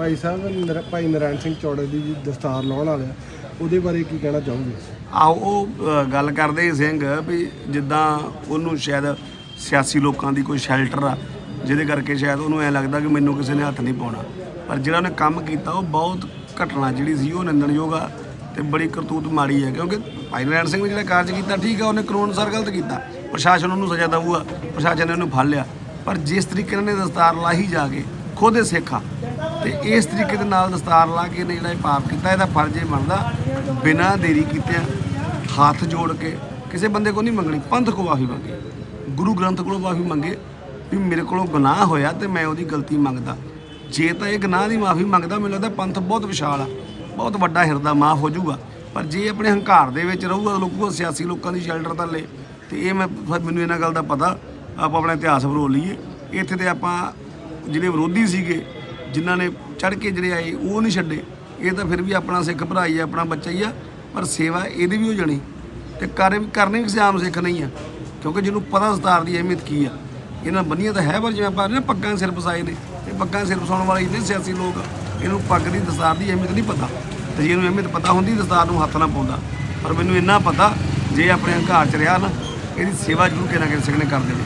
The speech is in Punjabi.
ਭਾਈ ਸਾਹਿਬ ਨਰ- ਭਾਈ ਨਾਰਾਇਣ ਸਿੰਘ ਚੌੜੇ ਦੀ ਜੀ ਦਸਤਾਰ ਲਾਉਣ ਵਾਲਿਆ ਉਹਦੇ ਬਾਰੇ ਕੀ ਕਹਿਣਾ ਚਾਹੋਗੇ? ਆਹੋ ਉਹ ਅ, ਗੱਲ ਕਰਦੇ ਸੀ ਸਿੰਘ ਵੀ ਜਿੱਦਾਂ ਉਹਨੂੰ ਸ਼ਾਇਦ ਸਿਆਸੀ ਲੋਕਾਂ ਦੀ ਕੋਈ ਸ਼ੈਲਟਰ ਆ ਜਿਹਦੇ ਕਰਕੇ ਸ਼ਾਇਦ ਉਹਨੂੰ ਐ ਲੱਗਦਾ ਕਿ ਮੈਨੂੰ ਕਿਸੇ ਨੇ ਹੱਥ ਨਹੀਂ ਪਾਉਣਾ। ਪਰ ਜਿਹੜਾ ਉਹਨੇ ਕੰਮ ਕੀਤਾ ਉਹ ਬਹੁਤ ਘਟਨਾ ਜਿਹੜੀ ਸੀ ਉਹ ਨਿੰਦਣਯੋਗ ਆ ਤੇ ਬੜੀ ਕਰਤੂਤ ਮਾੜੀ ਹੈ ਕਿਉਂਕਿ ਭਾਈ ਨਰਾਇਣ ਸਿੰਘ ਨੇ ਜਿਹੜਾ ਕਾਰਜ ਕੀਤਾ ਠੀਕ ਆ ਉਹਨੇ ਕਾਨੂੰਨ ਅਨੁਸਾਰ ਗਲਤ ਕੀਤਾ। ਪ੍ਰਸ਼ਾਸਨ ਉਹਨੂੰ ਸਜ਼ਾ ਦਊਗਾ ਪ੍ਰਸ਼ਾਸਨ ਨੇ ਉਹਨੂੰ ਫੜ ਲਿਆ। ਪਰ ਜਿਸ ਤਰੀਕੇ ਨਾਲ ਇਹਨੇ ਦਸਤਾਰ ਲਾਹੀ ਜਾ ਕੇ ਖੁਦ ਇਹ ਸਿੱਖ ਆ ਤੇ ਇਸ ਤਰੀਕੇ ਦੇ ਨਾਲ ਦਸਤਾਰ ਲਾ ਕੇ ਇਹਨੇ ਜਿਹੜਾ ਇਹ ਪਾਪ ਕੀਤਾ, ਇਹਦਾ ਫਰਜ਼ ਇਹ ਬਣਦਾ ਬਿਨਾਂ ਦੇਰੀ ਕੀਤਿਆਂ ਹੱਥ ਜੋੜ ਕੇ ਕਿਸੇ ਬੰਦੇ ਕੋ ਨਹੀਂ ਮੰਗਣੀ, ਪੰਥ ਕੋ ਮਾਫੀ ਮੰਗੇ। ਗੁਰੂ ਗ੍ਰੰਥ ਕੋਲੋਂ ਮਾਫੀ ਮੰਗੇ ਵੀ ਮੇਰੇ ਕੋਲੋਂ ਗੁਨਾਹ ਹੋਇਆ ਤੇ ਮੈਂ ਉਹਦੀ ਗਲਤੀ ਮੰਗਦਾ। ਜੇ ਤਾਂ ਇਹ ਗੁਨਾਹ ਦੀ ਮਾਫੀ ਮੰਗਦਾ, ਮੈਨੂੰ ਲੱਗਦਾ ਪੰਥ ਬਹੁਤ ਵਿਸ਼ਾਲ ਆ, ਬਹੁਤ ਵੱਡਾ ਹਿਰਦਾ ਮਾਫ ਹੋ ਜਾਊਗਾ। ਪਰ ਜੇ ਆਪਣੇ ਹੰਕਾਰ ਦੇ ਵਿੱਚ ਰਹੂਗਾ, ਲੋਕੋ ਸਿਆਸੀ ਲੋਕਾਂ ਦੀ ਸ਼ੈਲਟਰ ਥੱਲੇ ਤੇ ਇਹ ਮੈਂ ਫਿਰ ਮੈਨੂੰ ਇਹਨਾਂ ਗੱਲ ਦਾ ਪਤਾ, ਆਪਾਂ ਆਪਣਾ ਇਤਿਹਾਸ ਫਰੋਲ ਲਈਏ। ਇੱਥੇ ਤੇ ਆਪਾਂ ਜਿਹੜੇ ਵਿਰੋਧੀ ਸੀਗੇ ਜਿਨ੍ਹਾਂ ਨੇ ਚੜ ਕੇ ਜਿਹੜੇ ਆਏ ਉਹ ਨਹੀਂ ਛੱਡੇ। ਇਹ ਤਾਂ ਫਿਰ ਵੀ ਆਪਣਾ ਸਿੱਖ ਭਰਾ ਹੀ ਆ, ਆਪਣਾ ਬੱਚਾ ਹੀ ਆ, ਪਰ ਸੇਵਾ ਇਹਦੀ ਵੀ ਹੋ ਜਾਣੀ। ਤੇ ਕਰ ਕਰਨੀ ਕਿਸੇ ਆਮ ਸਿੱਖ ਨਹੀਂ ਆ, ਕਿਉਂਕਿ ਜਿਹਨੂੰ ਪਤਾ ਸਤਾਰ ਦੀ ਅਹਿਮੀਅਤ ਕੀ ਆ। ਇਹਨਾਂ ਬੰਨੀਆਂ ਤਾਂ ਹੈ, ਪਰ ਜਿਵੇਂ ਆਪਾਂ ਨੇ, ਪੱਗਾਂ ਸਿਰ ਫਸਾਏ ਨੇ ਇਹ ਪੱਗਾਂ ਸਿਰ ਫਸਾਉਣ ਵਾਲੇ ਇੰਨੇ ਸਿਆਸੀ ਲੋਕ ਇਹਨੂੰ ਪੱਗ ਦੀ ਦਸਤਾਰ ਦੀ ਅਹਿਮੀਅਤ ਨਹੀਂ ਪਤਾ। ਤੇ ਜੇ ਇਹਨੂੰ ਅਹਿਮੀਅਤ ਪਤਾ ਹੁੰਦੀ, ਦਸਤਾਰ ਨੂੰ ਹੱਥ ਨਾ ਪਾਉਂਦਾ। ਪਰ ਮੈਨੂੰ ਇੰਨਾ ਪਤਾ, ਜੇ ਆਪਣੇ ਹੰਕਾਰ ਚ ਰਿਹਾ ਨਾ, ਇਹਦੀ ਸੇਵਾ ਜ਼ਰੂਰ ਕਿਹਨਾਂ ਕਿਸੇ ਨੇ ਕਰ ਦੇਣੀ।